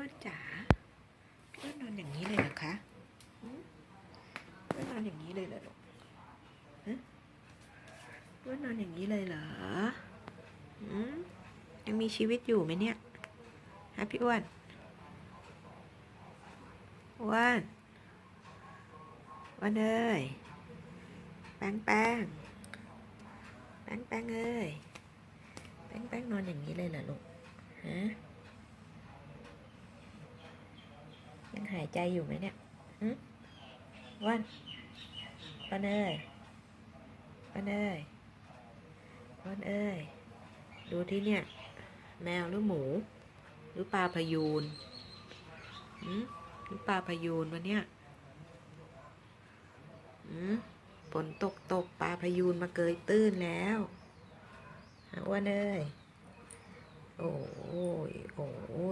อ้วนจ๋าพี่อ้วนนอนอย่างนี้เลยเหรอคะหืมพี่อ้วนนอนอย่างนี้เลยเหรอลูกฮะพี่อ้วนนอนอย่างนี้เลยเหรอหืมยังมีชีวิตอยู่ไหมเนี่ยฮะพี่อ้วนอ้วนอ้วนเอ้ยแป้งแป้งแป้งแป้งเอ้ยแป้งแป้งนอนอย่างนี้เลยเหรอลูกฮะ ยัง หายใจอยู่ไหมเนี่ยหึวันวันเอ้ยวันเอ้ยวันเอ้ย ดูที่เนี่ย แมวหรือหมู หรือปลาพยูนหืมหรือปลาพยูนวันเนี้ยหืมฝนตกตกปลาพยูนมาเกยตื้นแล้วอ้วันเอ้ย โอ้ยโอ้